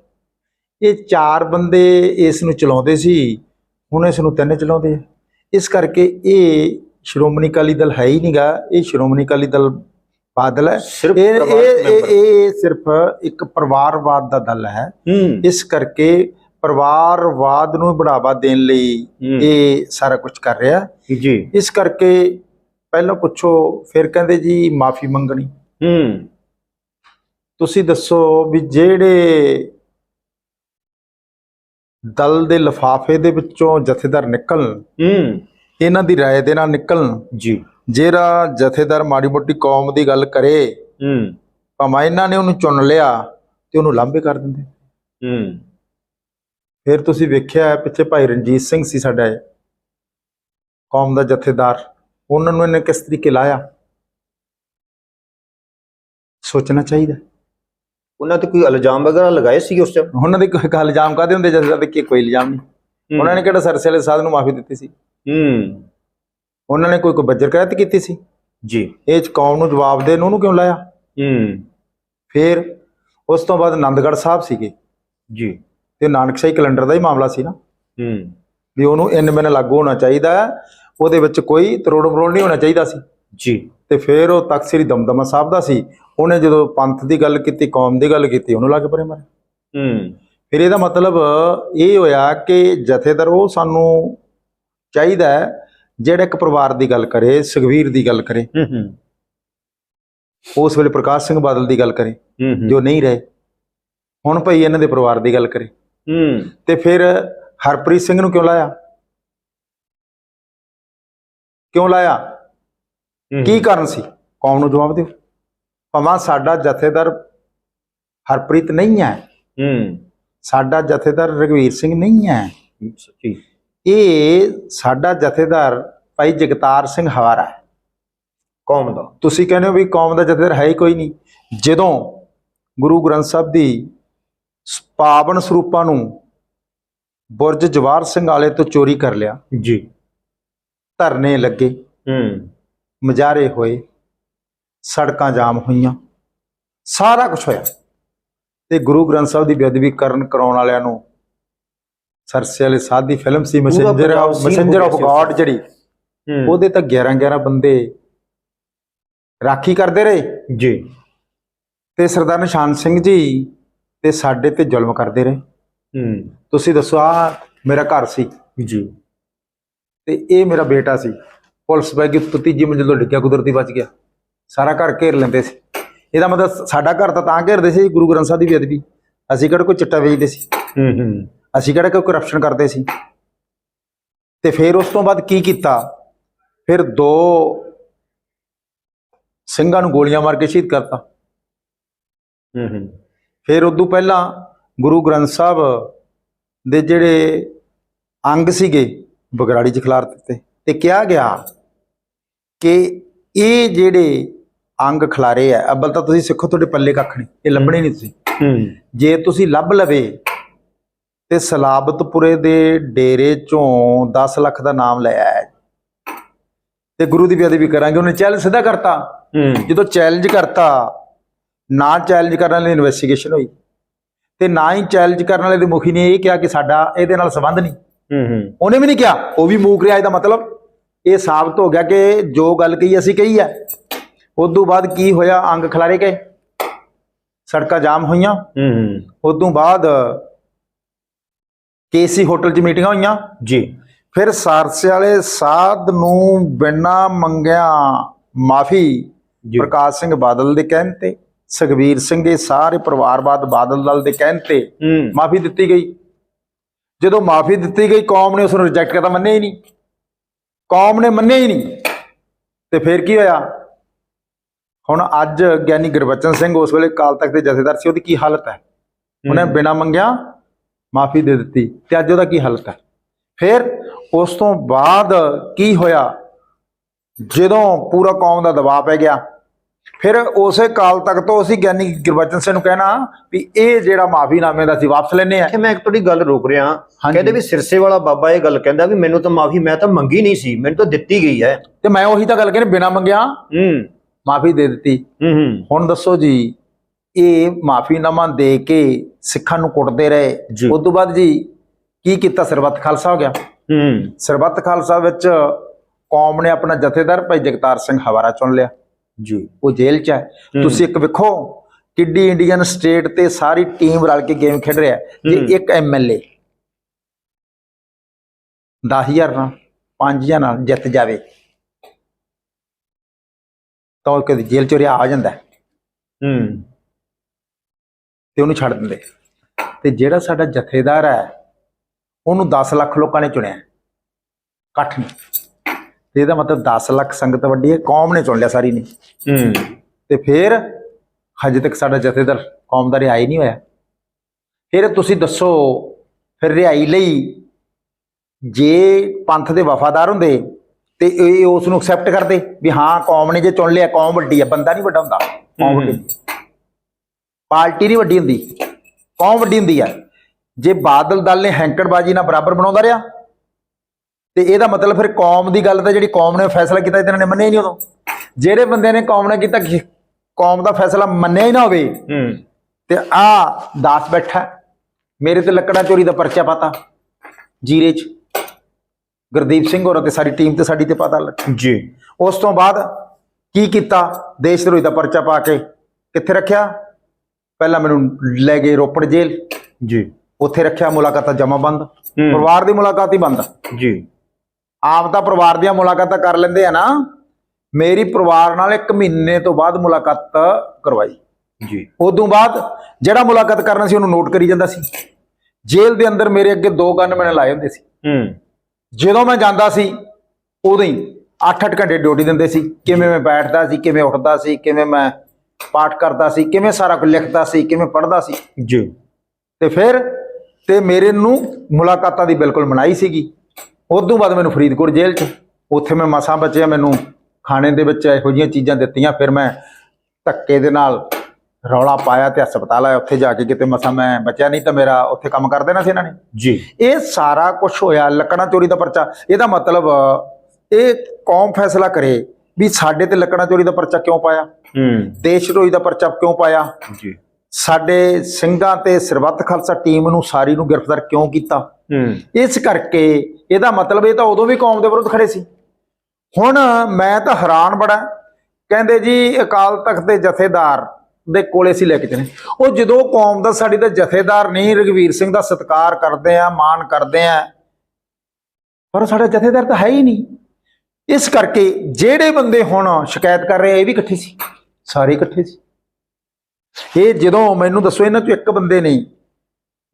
ਇਹ ਚਾਰ ਬੰਦੇ ਇਸ ਨੂੰ ਚਲਾਉਂਦੇ ਸੀ ਹੁਣ ਇਸ ਨੂੰ ਤਿੰਨ ਚਲਾਉਂਦੇ ਆ। ਇਸ ਕਰਕੇ ਇਹ ਸ਼੍ਰੋਮਣੀ ਅਕਾਲੀ ਦਲ ਹੈ ਹੀ ਨਹੀਂਗਾ ਇਹ ਸ਼੍ਰੋਮਣੀ ਅਕਾਲੀ ਦਲ ਬਾਦਲ ਹੈ। ਇਹ ਇਹ ਸਿਰਫ ਇੱਕ ਪਰਿਵਾਰਵਾਦ ਦਾ ਦਲ ਹੂੰ। ਇਸ ਕਰਕੇ ਪਰਿਵਾਰਵਾਦ ਨੂੰ ਬੜਾਵਾ ਦੇਣ ਲਈ। ਇਹ ਸਾਰਾ ਕੁਝ ਕਰ ਰਿਹਾ। ਜੀ। ਇਸ ਕਰਕੇ ਪਹਿਲਾਂ ਪੁੱਛੋ ਫਿਰ ਕਹਿੰਦੇ ਜੀ ਮਾਫੀ ਮੰਗਣੀ। ਹੂੰ। ਤੁਸੀਂ ਦੱਸੋ ਵੀ ਜਿਹੜੇ ਦਲ ਦੇ ਲਫਾਫੇ ਦੇ ਵਿੱਚੋਂ ਜਥੇਦਾਰ ਨਿਕਲਣ ਹੂੰ। ਇਹਨਾਂ ਦੀ ਰਾਏ ਦੇ ਨਾਲ ਨਿਕਲਣ ਜੀ। ਜਿਹੜਾ ਜਥੇਦਾਰ ਮਾੜੀ ਮੋਟੀ ਕੌਮ ਦੀ ਗੱਲ ਕਰੇ ਹੂੰ। ਭਾਵੇਂ ਇਹਨਾਂ ਨੇ ਉਹਨੂੰ ਚੁਣ ਲਿਆ ਤੇ ਉਹਨੂੰ ਲਾਂਭੇ ਕਰ ਦਿੰਦੇ। ਹੂੰ। ਫਿਰ ਤੁਸੀਂ ਵੇਖਿਆ ਪਿੱਛੇ ਭਾਈ ਰਣਜੀਤ ਸਿੰਘ ਸੀ ਸਾਡਾ ਕੌਮ ਦਾ ਜਥੇਦਾਰ। ਉਹਨਾਂ ਨੂੰ ਇਹਨੇ ਕਿਸ ਤਰੀਕੇ ਲਾਇਆ? ਸੋਚਣਾ ਚਾਹੀਦਾ। ਉਹਨਾਂ ਤੇ ਕੋਈ ਇਲਜ਼ਾਮ ਵਗੈਰਾ ਲਗਾਏ ਸੀ ਉਸ ਟਾਈਮ ਉਹਨਾਂ ਦੇ ਕੋਈ ਇਲਜ਼ਾਮ ਕਾਦੇ ਹੁੰਦੇ? ਜਥੇਦਾਰ ਦੇ ਕੀ ਕੋਈ ਇਲਜ਼ਾਮ ਨਹੀਂ। ਉਹਨਾਂ ਨੇ ਕਿਹੜਾ ਸਰਸੇ ਵਾਲੇ ਸਾਧ ਨੂੰ ਮਾਫੀ ਦਿੱਤੀ ਸੀ? ਹੂੰ। ਉਹਨਾਂ ਨੇ ਕੋਈ ਕੋਈ ਬੱਜਰ ਕਰਾਇਤ ਕੀਤੀ ਸੀ? ਜੀ। ਇਹ ਚ ਕੌਮ ਨੂੰ ਜਵਾਬ ਦੇਣ ਉਹਨੂੰ ਕਿਉਂ ਲਾਇਆ? ਹੂੰ। ਫਿਰ ਉਸ ਤੋਂ ਬਾਅਦ ਆਨੰਦਗੜ੍ਹ ਸਾਹਿਬ ਸੀਗੇ। ਜੀ। ਤੇ ਨਾਨਕਸ਼ਾਹੀ ਕੈਲੰਡਰ ਦਾ ਹੀ ਮਾਮਲਾ ਸੀ ਨਾ। ਹੂੰ। ਵੀ ਉਹਨੂੰ ਇੰਨ ਮਿੰਨ ਲਾਗੂ ਹੋਣਾ ਚਾਹੀਦਾ ਉਹਦੇ ਵਿੱਚ ਕੋਈ ਤਰੋੜ ਮਰੋੜ ਨਹੀਂ ਹੋਣਾ ਚਾਹੀਦਾ ਸੀ। ਜੀ। ਤੇ ਫਿਰ ਉਹ ਤਖਤ ਸ੍ਰੀ ਦਮਦਮਾ ਸਾਹਿਬ ਦਾ ਸੀ। ਉਹਨੇ ਜਦੋਂ ਪੰਥ ਦੀ ਗੱਲ ਕੀਤੀ ਕੌਮ ਦੀ ਗੱਲ ਕੀਤੀ ਉਹਨੂੰ ਲੱਗ ਪਰੇ ਮਾਰੇ। ਹੂੰ। ਫਿਰ ਇਹਦਾ ਮਤਲਬ ਇਹ ਹੋਇਆ ਕਿ ਜਥੇਦਾਰ ਉਹ ਸਾਨੂੰ ਚਾਹੀਦਾ ਜਿਹੜਾ ਇੱਕ ਪਰਿਵਾਰ ਦੀ ਗੱਲ ਕਰੇ ਸੁਖਵੀਰ ਦੀ ਗੱਲ ਕਰੇ। ਹੂੰ ਹੂੰ। ਉਸ ਵੇਲੇ ਪ੍ਰਕਾਸ਼ ਸਿੰਘ ਬਾਦਲ ਦੀ ਗੱਲ ਕਰੇ ਜੋ ਨਹੀਂ ਰਹੇ। ਹੁਣ ਭਈ ਇਹਨਾਂ ਦੇ ਪਰਿਵਾਰ ਦੀ ਗੱਲ ਕਰੇ। ਹੂੰ। ਤੇ ਫਿਰ ਹਰਪ੍ਰੀਤ ਸਿੰਘ ਨੂੰ ਕਿਉਂ ਲਾਇਆ? ਕਿਉਂ ਲਾਇਆ? ਕੀ ਕਾਰਨ ਸੀ? ਕੌਮ ਨੂੰ ਜਵਾਬ ਦਿਓ। ਭਾਵੇਂ ਸਾਡਾ ਜਥੇਦਾਰ ਹਰਪ੍ਰੀਤ ਨਹੀਂ ਹੈ। ਹੂੰ। ਸਾਡਾ ਜਥੇਦਾਰ ਰਗਵੀਰ ਸਿੰਘ ਨਹੀਂ ਹੈ। ਸੱਚੀ। ਇਹ ਸਾਡਾ ਜਥੇਦਾਰ ਭਾਈ ਜਗਤਾਰ ਸਿੰਘ ਹਵਾਰਾ ਹੈ। ਕੌਮ ਦਾ। ਤੁਸੀਂ ਕਹਿੰਦੇ ਹੋ ਵੀ ਕੌਮ ਦਾ ਜਥੇਦਾਰ ਹੈ ਹੀ ਕੋਈ ਨਹੀਂ। ਜਦੋਂ ਗੁਰੂ ਗ੍ਰੰਥ ਸਾਹਿਬ ਦੀ ਪਾਵਨ ਸਰੂਪਾਂ ਨੂੰ ਬੁਰਜ ਜਵਾਰ ਸਿੰਘ ਵਾਲੇ ਤੋਂ ਚੋਰੀ ਕਰ ਲਿਆ। ਜੀ। ਧਰਨੇ ਲੱਗੇ। ਹੂੰ। ਮਜਾਰੇ ਹੋਏ। ਸੜਕਾਂ ਜਾਮ ਹੋਈਆਂ। ਸਾਰਾ ਕੁਝ ਹੋਇਆ। ਤੇ ਗੁਰੂ ਗ੍ਰੰਥ ਸਾਹਿਬ ਦੀ ਬੇਅਦਬੀ ਕਰਨ ਕਰਾਉਣ ਵਾਲਿਆਂ ਨੂੰ ਸਰਸੇ ਵਾਲੇ ਸਾਧ ਦੀ ਫਿਲਮ ਸੀ ਮੈਸੇਂਜਰ ਮੈਸੇਂਜਰ ਆਫ ਗॉड ਜਿਹੜੀ ਉਹਦੇ ਤਾਂ 11 11 ਬੰਦੇ ਰਾਖੀ ਕਰਦੇ ਰਹੇ। ਜੀ। ਤੇ ਸਰਦਾਰ ਨਿਸ਼ਾਨ ਸਿੰਘ ਜੀ ਤੇ ਸਾਡੇ ਤੇ ਜ਼ੁਲਮ ਕਰਦੇ ਰਹੇ। ਹੂੰ। ਤੁਸੀਂ ਦੱਸੋ ਆ ਮੇਰਾ ਘਰ ਸੀ। ਜੀ। ਤੇ ਇਹ ਮੇਰਾ ਬੇਟਾ ਸੀ। ਪੁਲਿਸ ਉੱਤੋਂ ਤੀਜੀ ਮੰਜ਼ਿਲ ਤੋਂ ਡਿੱਗਿਆ ਕੁਦਰਤੀ ਬਚ ਗਿਆ। ਸਾਰਾ ਘਰ ਘੇਰ ਲੈਂਦੇ ਸੀ। ਇਹਦਾ ਮਤਲਬ ਸਾਡਾ ਘਰ ਤਾਂ ਤਾਂ ਘੇਰਦੇ ਸੀ ਗੁਰੂ ਗ੍ਰੰਥ ਸਾਹਿਬ ਦੀ ਬੇਅਦਬੀ ਅਸੀਂ ਕਿਹੜਾ ਕੋਈ ਚਿੱਟਾ ਵੇਚਦੇ ਸੀ? ਹੂੰ ਹੂੰ। ਅਸੀਂ ਕਿਹੜਾ ਕੋਈ ਕਰਪਸ਼ਨ ਕਰਦੇ ਸੀ? ਤੇ ਫਿਰ ਉਸ ਤੋਂ ਬਾਅਦ ਕੀ ਕੀਤਾ? ਫਿਰ ਦੋ ਸਿੰਘਾਂ ਨੂੰ ਗੋਲੀਆਂ ਮਾਰ ਕੇ ਸ਼ਹੀਦ ਕਰਤਾ। ਹੂੰ ਹੂੰ। ਫਿਰ ਉਦੋਂ ਪਹਿਲਾਂ ਗੁਰੂ ਗ੍ਰੰਥ ਸਾਹਿਬ ਦੇ ਜਿਹੜੇ ਅੰਗ ਸੀਗੇ ਬਗਰਾੜੀ ਚ ਖਿਲਾਰ ਦਿੱਤੇ ਤੇ ਕਿਹਾ ਗਿਆ ਕਿ ਇਹ ਜਿਹੜੇ ਅੰਗ ਖਿਲਾਰੇ ਆ ਅੱਬਲ ਤਾਂ ਤੁਸੀਂ ਸਿੱਖੋ ਤੁਹਾਡੇ ਪੱਲੇ ਕੱਖ ਨਹੀਂ ਇਹ ਲੱਭਣੇ ਨਹੀਂ ਤੁਸੀਂ। ਜੇ ਤੁਸੀਂ ਲੱਭ ਲਵੇ ਤੇ ਸਲਾਬਤਪੁਰੇ ਦੇ ਡੇਰੇ ਚੋਂ 10 ਲੱਖ ਦਾ ਨਾਮ ਲੈ ਆਇਆ ਤੇ ਗੁਰੂ ਦੀ ਬੇਅਦਬੀ ਕਰਾਂਗੇ ਉਹਨੇ ਚੈਲੰਜ ਸਿੱਧਾ ਕਰਤਾ। ਜਦੋਂ ਚੈਲੰਜ ਕਰਤਾ ਨਾ ਚੈਲੰਜ ਕਰਨ ਵਾਲੀ ਇਨਵੈਸਟੀਗੇਸ਼ਨ ਹੋਈ ਤੇ ਨਾ ਹੀ ਚੈਲੰਜ ਕਰਨ ਵਾਲੇ ਦੇ ਮੁਖੀ ਨੇ ਇਹ ਕਿਹਾ ਕਿ ਸਾਡਾ ਇਹਦੇ ਨਾਲ ਸੰਬੰਧ ਨਹੀਂ। ਹੂੰ ਹੂੰ। ਉਹਨੇ ਵੀ ਨਹੀਂ ਕਿਹਾ ਉਹ ਵੀ ਮੂਕ ਰਿਹਾ ਇਹਦਾ ਮਤਲਬ। ਇਹ ਸਾਬਤ ਹੋ ਗਿਆ ਕਿ ਜੋ ਗੱਲ ਕਹੀ ਅਸੀਂ ਕਹੀ ਹੈ। ਉਸ ਤੋਂ ਬਾਅਦ ਕੀ ਹੋਇਆ? ਅੰਗ ਖਿਲਾਰੇ ਗਏ। ਸੜਕਾਂ ਜਾਮ ਹੋਈਆਂ। ਹੂੰ ਹੂੰ। ਉਸ ਤੋਂ ਬਾਅਦ ਕੇਸੀ ਹੋਟਲ 'ਚ ਮੀਟਿੰਗਾਂ ਹੋਈਆਂ। ਜੀ। ਫਿਰ ਸਾਰਸੇ ਵਾਲੇ ਸਾਧ ਨੂੰ ਬਿਨਾਂ ਮੰਗਿਆ ਮਾਫੀ ਪ੍ਰਕਾਸ਼ ਸਿੰਘ ਬਾਦਲ ਦੇ ਕਹਿਣ ਤੇ ਸੁਖਵੀਰ ਸਿੰਘ ਇਹ ਸਾਰੇ ਪਰਿਵਾਰਵਾਦ ਬਾਦਲ ਦਲ ਦੇ ਕਹਿਣ ਤੇ ਮਾਫੀ ਦਿੱਤੀ ਗਈ। ਜਦੋਂ ਮਾਫੀ ਦਿੱਤੀ ਗਈ ਕੌਮ ਨੇ ਉਸ ਨੂੰ ਰਿਜੈਕਟ ਕਰਤਾ ਮੰਨਿਆ ਹੀ ਨਹੀਂ। ਕੌਮ ਨੇ ਮੰਨਿਆ ਹੀ ਨਹੀਂ। ਤੇ ਫਿਰ ਕੀ ਹੋਇਆ? ਹੁਣ ਅੱਜ ਗਿਆਨੀ ਗੁਰਬਚਨ ਸਿੰਘ ਉਸ ਵੇਲੇ ਕਾਲ ਤੱਕ ਦੇ ਜਥੇਦਾਰ ਸੀ ਉਹਦੀ ਕੀ ਹਾਲਤ ਹੈ। ਉਹਨੇ ਬਿਨਾਂ ਮੰਗਿਆ ਮਾਫੀ ਦੇ ਦਿੱਤੀ ਤੇ ਅੱਜ ਉਹਦਾ ਕੀ ਹਾਲਤ ਹੈ? ਫਿਰ ਉਸ ਤੋਂ ਬਾਅਦ ਕੀ ਹੋਇਆ? ਜਦੋਂ ਪੂਰਾ ਕੌਮ ਦਾ ਦਬਾਅ ਪੈ ਗਿਆ ਫਿਰ ਉਸੇ ਕਾਲ ਤੱਕ ਤੋਂ ਅਸੀਂ ਗਿਆਨੀ ਗੁਰਬਚਨ ਸਿੰਘ ਨੂੰ ਕਹਿਣਾ ਵੀ ਇਹ ਜਿਹੜਾ ਮਾਫੀਨਾਮੇ ਦਾ ਅਸੀਂ ਵਾਪਸ ਲੈਨੇ ਆ ਕਿ ਮੈਂ ਇੱਕ ਤੁਹਾਡੀ ਗੱਲ ਰੋਕ ਰਿਹਾ। ਕਹਿੰਦੇ ਵੀ ਸਿਰਸੇ ਵਾਲਾ ਬਾਬਾ ਇਹ ਗੱਲ ਕਹਿੰਦਾ ਵੀ ਮੈਨੂੰ ਤਾਂ ਮਾਫੀ ਮੈਂ ਤਾਂ ਮੰਗੀ ਨਹੀਂ ਸੀ ਮੈਨੂੰ ਤਾਂ ਦਿੱਤੀ ਗਈ ਹੈ। ਤੇ ਮੈਂ ਉਹੀ ਤਾਂ ਗੱਲ ਕਹਿੰਦਾ ਬਿਨਾ ਮੰਗਿਆ ਹੂੰ। ਮਾਫੀ ਦੇ ਦਿੱਤੀ। ਹੂੰ ਹੂੰ। ਹੁਣ ਦੱਸੋ ਜੀ ਇਹ ਮਾਫੀਨਾਮਾ ਦੇ ਕੇ ਸਿੱਖਾਂ ਨੂੰ ਕੁੱਟਦੇ ਰਹੇ। ਉਸ ਤੋਂ ਬਾਅਦ ਜੀ ਕੀ ਕੀਤਾ ਸਰਬੱਤ ਖਾਲਸਾ ਹੋ ਗਿਆ? ਹੂੰ। ਸਰਬੱਤ ਖਾਲਸਾ ਵਿੱਚ ਕੌਮ ਨੇ ਆਪਣਾ ਜਥੇਦਾਰ ਭਾਈ ਜਗਤਾਰ ਸਿੰਘ ਹਵਾਰਾ ਚੁਣ ਲਿਆ। ਜੀ। ਉਹ ਜੇਲ੍ਹ 'ਚ ਹੈ। ਤੁਸੀਂ ਇੱਕ ਵੇਖੋ ਕਿੱਡੀ ਇੰਡੀਅਨ ਸਟੇਟ ਤੇ ਸਾਰੀ ਟੀਮ ਰਲ ਕੇ ਗੇਮ ਖੇਡ ਰਿਹਾ। ਜੇ ਇੱਕ ਐਮਐਲਏ 10000 ਨਾਲ 5000 ਨਾਲ ਜਿੱਤ ਜਾਵੇ ਤਾਂ ਉਹ ਕਦੇ ਜੇਲ੍ਹ 'ਚੋਂ ਰਿਹਾ ਆ ਜਾਂਦਾ ਹੈ। ਹੂੰ। ਤੇ ਉਹਨੂੰ ਛੱਡ ਦਿੰਦੇ। ਤੇ ਜਿਹੜਾ ਸਾਡਾ ਜਥੇਦਾਰ ਹੈ ਉਹਨੂੰ 10 ਲੱਖ ਲੋਕਾਂ ਨੇ ਚੁਣਿਆ ਇਕੱਠ ਨੇ ਤੇ ਇਹਦਾ ਮਤਲਬ 10 ਲੱਖ ਸੰਗਤ ਵੱਡੀ ਹੈ ਕੌਮ ਨੇ ਚੁਣ ਲਿਆ ਸਾਰੀ ਨੇ। ਹੂੰ। ਤੇ ਫਿਰ ਹਜੇ ਤੱਕ ਸਾਡਾ ਜਥੇਦਾਰ ਕੌਮ ਦਾ ਰਿਹਾਈ ਨਹੀਂ ਹੋਇਆ। ਫਿਰ ਤੁਸੀਂ ਦੱਸੋ ਫਿਰ ਰਿਹਾਈ ਲਈ ਜੇ ਪੰਥ ਦੇ ਵਫਾਦਾਰ ਹੁੰਦੇ ਤੇ ਇਹ ਉਸ ਨੂੰ ਐਕਸੈਪਟ ਕਰਦੇ ਵੀ ਹਾਂ ਕੌਮ ਨੇ ਜੇ ਚੁਣ ਲਿਆ ਕੌਮ ਵੱਡੀ ਹੈ ਬੰਦਾ ਨਹੀਂ ਵੱਡਾ ਹੁੰਦਾ। ਕੌਮ ਵੱਡੀ। ਪਾਰਟੀ ਨਹੀਂ ਵੱਡੀ ਹੁੰਦੀ ਕੌਮ ਵੱਡੀ ਹੁੰਦੀ ਹੈ। ਜੇ ਬਾਦਲ ਦਲ ਨੇ ਹੈਂਕੜਬਾਜੀ ਨਾਲ ਬਰਾਬਰ ਬਣਾਉਂਦਾ ਰਿਹਾ ਤੇ ਇਹਦਾ ਮਤਲਬ ਫਿਰ ਕੌਮ ਦੀ ਗੱਲ ਤਾਂ ਜਿਹੜੀ ਕੌਮ ਨੇ ਫੈਸਲਾ ਕੀਤਾ ਇਹਨਾਂ ਨੇ ਮੰਨਿਆ ਹੀ ਨਹੀਂ ਉਦੋਂ। ਜਿਹੜੇ ਬੰਦੇ ਨੇ ਕੌਮ ਨੇ ਕੀਤਾ ਕੌਮ ਦਾ ਫੈਸਲਾ ਮੰਨਿਆ ਹੀ ਨਾ ਹੋਵੇ ਤੇ ਆ ਦਾਸ ਬੈਠਾ ਮੇਰੇ ਤੇ ਲੱਕੜਾਂ ਚੋਰੀ ਦਾ ਪਰਚਾ ਪਾਤਾ। ਜੀਰੇ ਚ। ਗੁਰਦੀਪ ਸਿੰਘ ਹੋਰਾਂ ਤੇ ਸਾਰੀ ਟੀਮ ਤੇ ਸਾਡੀ ਤੇ ਪਤਾ ਲੱਗ ਜੀ। ਉਸ ਤੋਂ ਬਾਅਦ ਕੀ ਕੀਤਾ? ਦੇਸ਼ ਧਰੋਹੀ ਦਾ ਪਰਚਾ ਪਾ ਕੇ ਕਿੱਥੇ ਰੱਖਿਆ? ਪਹਿਲਾਂ ਮੈਨੂੰ ਲੈ ਗਏ ਰੋਪੜ ਜੇਲ੍ਹ। ਜੀ। ਉੱਥੇ ਰੱਖਿਆ ਮੁਲਾਕਾਤਾਂ ਜਮਾ ਬੰਦ ਪਰਿਵਾਰ ਦੀ ਮੁਲਾਕਾਤ ਹੀ ਬੰਦ। ਜੀ। ਆਮ ਤਾਂ ਪਰਿਵਾਰ ਦੀਆਂ ਮੁਲਾਕਾਤਾਂ ਕਰ ਲੈਂਦੇ ਆ ਨਾ। ਮੇਰੀ ਪਰਿਵਾਰ ਨਾਲ 1 ਮਹੀਨੇ ਤੋਂ ਬਾਅਦ ਮੁਲਾਕਾਤ ਕਰਵਾਈ। ਜੀ। ਉਦੋਂ ਬਾਅਦ ਜਿਹੜਾ ਮੁਲਾਕਾਤ ਕਰਨਾ ਸੀ ਉਹਨੂੰ ਨੋਟ ਕਰੀ ਜਾਂਦਾ ਸੀ। ਜੇਲ੍ਹ ਦੇ ਅੰਦਰ ਮੇਰੇ ਅੱਗੇ ਦੋ ਗਨਮੈਨ ਲਾਏ ਹੁੰਦੇ ਸੀ। ਹੂੰ। ਜਦੋਂ ਮੈਂ ਜਾਂਦਾ ਸੀ ਉਦੋਂ ਹੀ 8-8 ਘੰਟੇ ਡਿਊਟੀ ਦਿੰਦੇ ਸੀ। ਕਿਵੇਂ ਮੈਂ ਬੈਠਦਾ ਸੀ ਕਿਵੇਂ ਉੱਠਦਾ ਸੀ ਕਿਵੇਂ ਮੈਂ ਪਾਠ ਕਰਦਾ ਸੀ ਕਿਵੇਂ ਸਾਰਾ ਕੁਝ ਲਿਖਦਾ ਸੀ ਕਿਵੇਂ ਪੜ੍ਹਦਾ ਸੀ। ਜੀ। ਤੇ ਫਿਰ ਤੇ ਮੇਰੇ ਨੂੰ ਮੁਲਾਕਾਤਾਂ ਦੀ ਬਿਲਕੁਲ ਮਨਾਈ ਸੀਗੀ। ਉਦੋਂ ਬਾਅਦ ਮੈਨੂੰ ਫਰੀਦਕੋਟ ਜੇਲ੍ਹ 'ਚ ਉੱਥੇ ਮੈਂ ਮਸਾਂ ਬਚਿਆ ਮੈਨੂੰ ਖਾਣੇ ਦੇ ਵਿੱਚ ਇਹੋ ਜਿਹੀਆਂ ਚੀਜ਼ਾਂ ਦਿੱਤੀਆਂ ਫਿਰ ਮੈਂ ਧੱਕੇ ਦੇ ਨਾਲ ਰੌਲਾ ਪਾਇਆ ਤੇ ਹਸਪਤਾਲ ਆਇਆ ਉੱਥੇ ਜਾ ਕੇ ਕਿਤੇ ਮਸਾਂ ਮੈਂ ਬਚਿਆ ਨਹੀਂ ਤਾਂ ਮੇਰਾ ਉੱਥੇ ਕੰਮ ਕਰ ਦੇਣਾ ਸੀ ਇਹਨਾਂ ਨੇ। ਜੀ। ਇਹ ਸਾਰਾ ਕੁਝ ਹੋਇਆ ਲੱਕੜਾਂ ਚੋਰੀ ਦਾ ਪਰਚਾ ਇਹਦਾ ਮਤਲਬ ਇਹ ਕੌਮ ਫੈਸਲਾ ਕਰੇ ਵੀ ਸਾਡੇ ਤੇ ਲੱਕੜਾਂ ਚੋਰੀ ਦਾ ਪਰਚਾ ਕਿਉਂ ਪਾਇਆ? ਹੂੰ। ਦੇਸ਼ ਧਰੋਹੀ ਦਾ ਪਰਚਾ ਕਿਉਂ ਪਾਇਆ? ਜੀ। ਸਾਡੇ ਸਿੰਘਾਂ ਤੇ ਸਰਬੱਤ ਖਾਲਸਾ ਟੀਮ ਨੂੰ ਸਾਰੀ ਨੂੰ ਗ੍ਰਿਫਤਾਰ ਕਿਉਂ ਕੀਤਾ? ਇਸ ਕਰਕੇ ਇਹਦਾ ਮਤਲਬ ਇਹ ਤਾਂ ਉਦੋਂ ਵੀ ਕੌਮ ਦੇ ਵਿਰੁੱਧ ਖੜੇ ਸੀ। ਹੁਣ ਮੈਂ ਤਾਂ ਹੈਰਾਨ ਬੜਾ। ਕਹਿੰਦੇ ਜੀ ਅਕਾਲ ਤਖਤ ਦੇ ਜਥੇਦਾਰ ਦੇ ਕੋਲੇ ਸੀ ਲੈ ਕੇ ਚਲੇ। ਉਹ ਜਦੋਂ ਕੌਮ ਦਾ ਸਾਡੀ ਦਾ ਜਥੇਦਾਰ ਨਹੀਂ ਰਗਵੀਰ ਸਿੰਘ ਦਾ ਸਤਿਕਾਰ ਕਰਦੇ ਆ ਮਾਣ ਕਰਦੇ ਆ ਪਰ ਸਾਡਾ ਜਥੇਦਾਰ ਤਾਂ ਹੈ ਹੀ ਨਹੀਂ। ਇਸ ਕਰਕੇ ਜਿਹੜੇ ਬੰਦੇ ਹੁਣ ਸ਼ਿਕਾਇਤ ਕਰ ਰਹੇ ਆ ਇਹ ਵੀ ਇਕੱਠੇ ਸੀ। ਸਾਰੇ ਇਕੱਠੇ ਸੀ। ਇਹ ਜਦੋਂ ਮੈਨੂੰ ਦੱਸੋ ਇਹਨਾਂ ਚੋਂ ਇੱਕ ਬੰਦੇ ਨੇ